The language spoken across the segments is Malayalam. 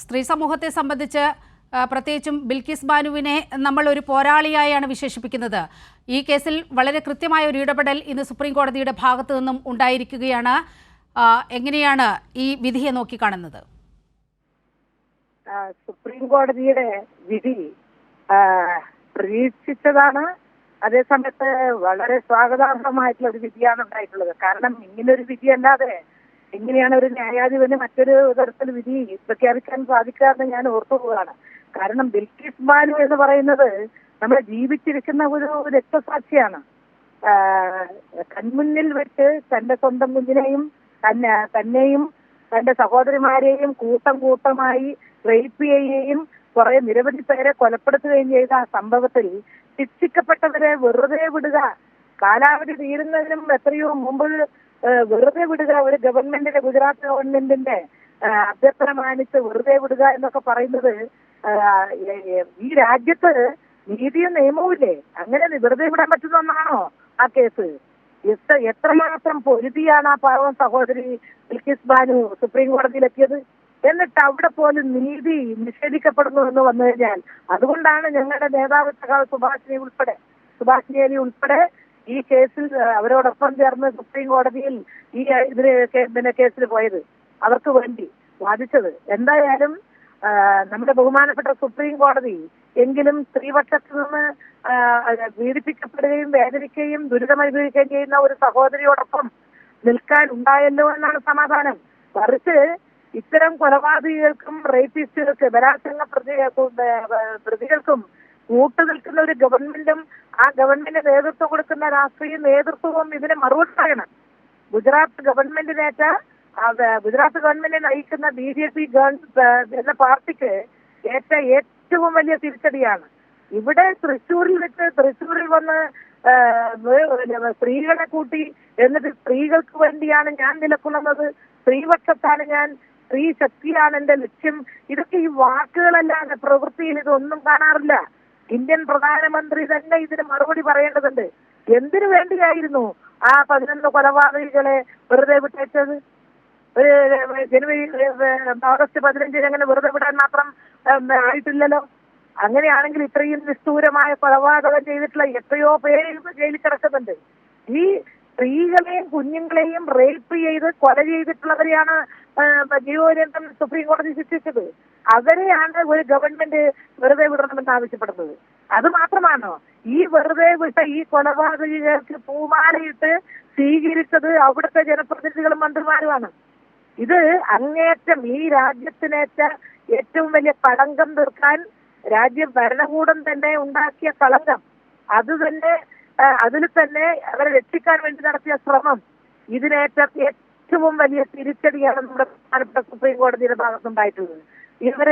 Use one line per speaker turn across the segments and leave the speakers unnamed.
സ്ത്രീ സമൂഹത്തെ സംബന്ധിച്ച് പ്രത്യേകിച്ചും ബിൽക്കിസ് ബാനുവിനെ നമ്മൾ ഒരു പോരാളിയായാണ് വിശേഷിപ്പിക്കുന്നത്. ഈ കേസിൽ വളരെ കൃത്യമായ ഒരു ഇടപെടൽ ഇന്ന് സുപ്രീം കോടതിയുടെ ഭാഗത്തു നിന്നും ഉണ്ടായിരിക്കുകയാണ്. എങ്ങനെയാണ് ഈ വിധിയെ നോക്കി
കാണുന്നത് സുപ്രീം കോടതിയുടെ വിധി പ്രതീക്ഷിച്ചതാണ്. അതേസമയത്ത് വളരെ സ്വാഗതാർഹമായിട്ടുള്ള ഒരു വിധിയാണ് ഉണ്ടായിട്ടുള്ളത്. കാരണം ഇങ്ങനൊരു വിധി അല്ലാതെ എങ്ങനെയാണ് ഒരു ന്യായാധിപന് മറ്റൊരു തരത്തിൽ വിധി പ്രഖ്യാപിക്കാൻ സാധിക്കാതെ ഞാൻ ഓർത്തു പോവുകയാണ്. കാരണം ബിൽക്കിസ് ബാനു എന്ന് പറയുന്നത് നമ്മൾ ജീവിച്ചിരിക്കുന്ന ഒരു രക്തസാക്ഷിയാണ്. കൺമുന്നിൽ വെച്ച് തന്റെ സ്വന്തം കുഞ്ഞിനെയും തന്നെ തന്നെയും തന്റെ സഹോദരിമാരെയും കൂട്ടം കൂട്ടമായി റേപ്പ് ചെയ്യുകയും കുറെ നിരവധി പേരെ കൊലപ്പെടുത്തുകയും ചെയ്ത ആ സംഭവത്തിൽ ശിക്ഷിക്കപ്പെട്ടവരെ വെറുതെ വിടുക കാലാവധി തീരുന്നതിനും എത്രയോ മുമ്പ് വെറുതെ വിടുക ഒരു ഗവൺമെന്റിന്റെ ഗുജറാത്ത് ഗവൺമെന്റിന്റെ അഭ്യർത്ഥന മാനിച്ച് വെറുതെ വിടുക എന്നൊക്കെ പറയുന്നത് ഈ രാജ്യത്ത് നീതിയും നിയമവും ഇല്ലേ? അങ്ങനെ വെറുതെ വിടാൻ പറ്റുന്ന ഒന്നാണോ ആ കേസ്? എത്ര എത്രമാത്രം പൊരുതിയാണ് ആ പാവം സഹോദരി ബിൽക്കിസ് ബാനു സുപ്രീം കോടതിയിലെത്തിയത്? എന്നിട്ട് അവിടെ പോലും നീതി നിഷേധിക്കപ്പെടുന്നു എന്ന് വന്നു കഴിഞ്ഞാൽ അതുകൊണ്ടാണ് ഞങ്ങളുടെ നേതാവ് സഖാവ് സുഭാഷിനി ഉൾപ്പെടെ സുഭാഷിനി ഉൾപ്പെടെ ഈ കേസിൽ അവരോടൊപ്പം ചേർന്ന് സുപ്രീം കോടതിയിൽ ഈ ഇതിന് പിന്നെ കേസിൽ പോയത്. അവർക്ക് വേണ്ടി വാദിച്ചത്. എന്തായാലും നമ്മുടെ ബഹുമാനപ്പെട്ട സുപ്രീം കോടതി എങ്കിലും സ്ത്രീപക്ഷത്ത് നിന്ന് പീഡിപ്പിക്കപ്പെടുകയും വേദനിക്കുകയും ദുരിതമനുഭവിക്കുകയും ചെയ്യുന്ന ഒരു സഹോദരിയോടൊപ്പം നിൽക്കാൻ ഉണ്ടായല്ലോ എന്നാണ് സമാധാനം. മറിച്ച് ഇത്തരം കൊലപാതകികൾക്കും റേപ്പിസ്റ്റുകൾക്ക് ബലാത്സംഗ പ്രതി പ്രതികൾക്കും കൂട്ടു നിൽക്കുന്ന ഒരു ഗവൺമെന്റും ആ ഗവൺമെന്റ് നേതൃത്വം കൊടുക്കുന്ന രാഷ്ട്രീയ നേതൃത്വവും ഇതിനെ മറുപടി പറയണം ഗുജറാത്ത് ഗവൺമെന്റിനേറ്റ ഗുജറാത്ത് ഗവൺമെന്റിനെ നയിക്കുന്ന ബി ജെ പി എന്ന പാർട്ടിക്ക് ഏറ്റ ഏറ്റവും വലിയ തിരിച്ചടിയാണ്. ഇവിടെ തൃശ്ശൂരിൽ വെച്ച് തൃശ്ശൂരിൽ വന്ന് സ്ത്രീകളെ കൂട്ടി എന്നിട്ട് സ്ത്രീകൾക്ക് വേണ്ടിയാണ് ഞാൻ നിലകൊള്ളുന്നത്. സ്ത്രീപക്ഷത്താണ് ഞാൻ സ്ത്രീ ശക്തിയാണ് എന്റെ ലക്ഷ്യം. ഇതൊക്കെ ഈ വാക്കുകളല്ലാതെ പ്രവൃത്തിയിൽ ഇതൊന്നും കാണാറില്ല. ഇന്ത്യൻ പ്രധാനമന്ത്രി തന്നെ ഇതിന് മറുപടി പറയേണ്ടതുണ്ട്. എന്തിനു വേണ്ടിയായിരുന്നു ആ പതിനൊന്ന് കൊലപാതകികളെ വെറുതെ വിട്ടേച്ചത് ഒരു ജനുവരി ഓഗസ്റ്റ് പതിനഞ്ചിന് അങ്ങനെ വെറുതെ വിടാൻ മാത്രം ആയിട്ടില്ലല്ലോ. അങ്ങനെയാണെങ്കിൽ ഇത്രയും നിഷ്ഠൂരമായ കൊലപാതകം ചെയ്തിട്ടുള്ള എത്രയോ പേര് ജയിലിൽ കിടക്കുന്നുണ്ട്. ഈ സ്ത്രീകളെയും കുഞ്ഞുങ്ങളെയും റേപ്പ് ചെയ്ത് കൊല ചെയ്തിട്ടുള്ളവരെയാണ് ജീവപര്യന്തം സുപ്രീം കോടതി ശിക്ഷിച്ചത്. അവരെയാണ് ഒരു ഗവൺമെന്റ് വെറുതെ വിടണമെന്ന് ആവശ്യപ്പെടുന്നത്. അത് മാത്രമാണോ? ഈ വെറുതെ വിട്ട ഈ കൊലപാതകർക്ക് പൂമാലയിട്ട് സ്വീകരിച്ചത് അവിടുത്തെ ജനപ്രതിനിധികളും മന്ത്രിമാരുമാണ്. ഇത് അങ്ങേറ്റം ഈ രാജ്യത്തിനേറ്റ ഏറ്റവും വലിയ കളങ്കം തീർക്കാൻ രാജ്യം ഭരണകൂടം തന്നെ ഉണ്ടാക്കിയ കളങ്കം അത് തന്നെ അതിൽ തന്നെ അവരെ രക്ഷിക്കാൻ വേണ്ടി നടത്തിയ ശ്രമം. ഇതിനേറ്റ ഏറ്റവും വലിയ തിരിച്ചടിയാണ് നമ്മുടെ പ്രധാനപ്പെട്ട സുപ്രീം കോടതിയുടെ ഭാഗത്തുണ്ടായിട്ടുള്ളത്. ഇവർ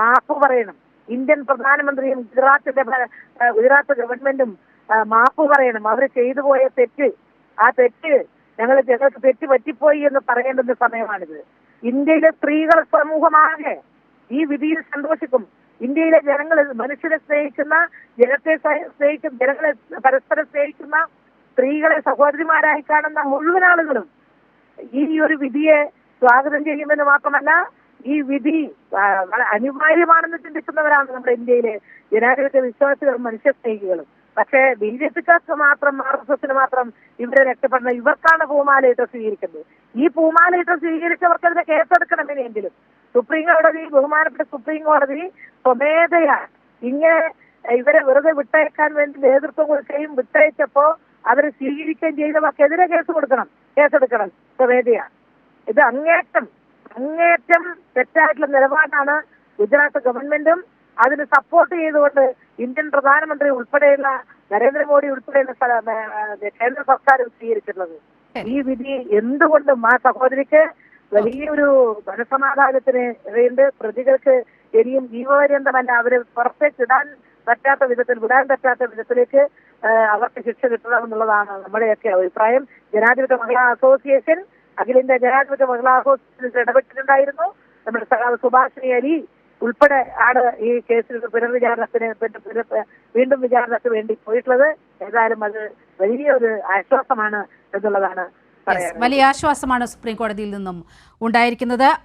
മാപ്പ് പറയണം. ഇന്ത്യൻ പ്രധാനമന്ത്രിയും ഗുജറാത്തിന്റെ ഗുജറാത്ത് ഗവൺമെന്റും മാപ്പ് പറയണം. അവർ ചെയ്തു പോയ തെറ്റ് ആ തെറ്റ് ഞങ്ങൾ ഞങ്ങൾക്ക് തെറ്റ് പറ്റിപ്പോയി എന്ന് പറയേണ്ടുന്ന സമയമാണിത്. ഇന്ത്യയിലെ സ്ത്രീകൾ സമൂഹമാകെ ഈ വിധിയിൽ സന്തോഷിക്കും. ഇന്ത്യയിലെ ജനങ്ങൾ മനുഷ്യരെ സ്നേഹിക്കുന്ന ജനത്തെ സ്നേഹിക്കും ജനങ്ങളെ പരസ്പരം സ്നേഹിക്കുന്ന സ്ത്രീകളെ സഹോദരിമാരായി കാണുന്ന മുഴുവൻ ആളുകളും ഈ ഒരു വിധിയെ സ്വാഗതം ചെയ്യുമെന്ന് മാത്രമല്ല ഈ വിധി അനിവാര്യമാണെന്ന് ചിന്തിക്കുന്നവരാണ് നമ്മുടെ ഇന്ത്യയിലെ ജനാധിപത്യ വിശ്വാസികളും മനുഷ്യ സ്നേഹികളും പക്ഷേ ബി ജെ പിക്കാർക്ക് മാത്രം ആർ എസ് എസിന് മാത്രം ഇവരെ രക്ഷപ്പെടുന്ന ഇവർക്കാണ് പൂമാലയിട്ട് സ്വീകരിക്കുന്നത്. ഈ പൂമാലയിട്ട് സ്വീകരിച്ചവർക്കെതിരെ കേസെടുക്കണം ഇനിയെങ്കിലും. സുപ്രീം കോടതി ബഹുമാനപ്പെട്ട സുപ്രീം കോടതി സ്വമേധയാ ഇങ്ങനെ ഇവരെ വെറുതെ വിട്ടയക്കാൻ വേണ്ടി നേതൃത്വം കൊടുക്കുകയും വിട്ടയച്ചപ്പോ അവരെ സ്വീകരിക്കുകയും ചെയ്തവർക്കെതിരെ കേസ് കൊടുക്കണം. കേസെടുക്കണം. സ്വമേധയാ. ഇത് അങ്ങേറ്റം അങ്ങേറ്റം തെറ്റായിട്ടുള്ള നിലപാടാണ് ഗുജറാത്ത് ഗവൺമെന്റും. അതിന് സപ്പോർട്ട് ചെയ്തുകൊണ്ട് ഇന്ത്യൻ പ്രധാനമന്ത്രി ഉൾപ്പെടെയുള്ള നരേന്ദ്രമോദി ഉൾപ്പെടെയുള്ള കേന്ദ്ര സർക്കാരും സ്വീകരിച്ചിട്ടുള്ളത്. ഈ വിധി എന്തുകൊണ്ടും ആ സഹോദരിക്ക് വലിയൊരു മനസമാധാനത്തിന് വേണ്ടി പ്രതികൾക്ക് ഇനിയും ജീവപര്യന്തമല്ല. അവരെ പുറത്തേക്ക് ഇടാൻ പറ്റാത്ത വിധത്തിൽ വിടാൻ പറ്റാത്ത വിധത്തിലേക്ക് അവർക്ക് ശിക്ഷ കിട്ടണമെന്നുള്ളതാണ് നമ്മുടെയൊക്കെ അഭിപ്രായം. ജനാധിപത്യ മഹിളാ അസോസിയേഷൻ അഖിലേന്ത്യാ ജനാധിപത്യ മഹിളാഘോഷത്തിൽ ഇടപെട്ടിട്ടുണ്ടായിരുന്നു. നമ്മുടെ സഖാവ് സുഭാഷിണി അലി ഉൾപ്പെടെ ആണ് ഈ കേസിൽ പുനർവിചാരണത്തിന് വീണ്ടും വിചാരണക്ക് വേണ്ടി പോയിട്ടുള്ളത്. ഏതായാലും അത് വലിയൊരു ആശ്വാസമാണ് എന്നുള്ളതാണ്
വലിയ ആശ്വാസമാണ് സുപ്രീം കോടതിയിൽ നിന്നും ഉണ്ടായിരിക്കുന്നത്.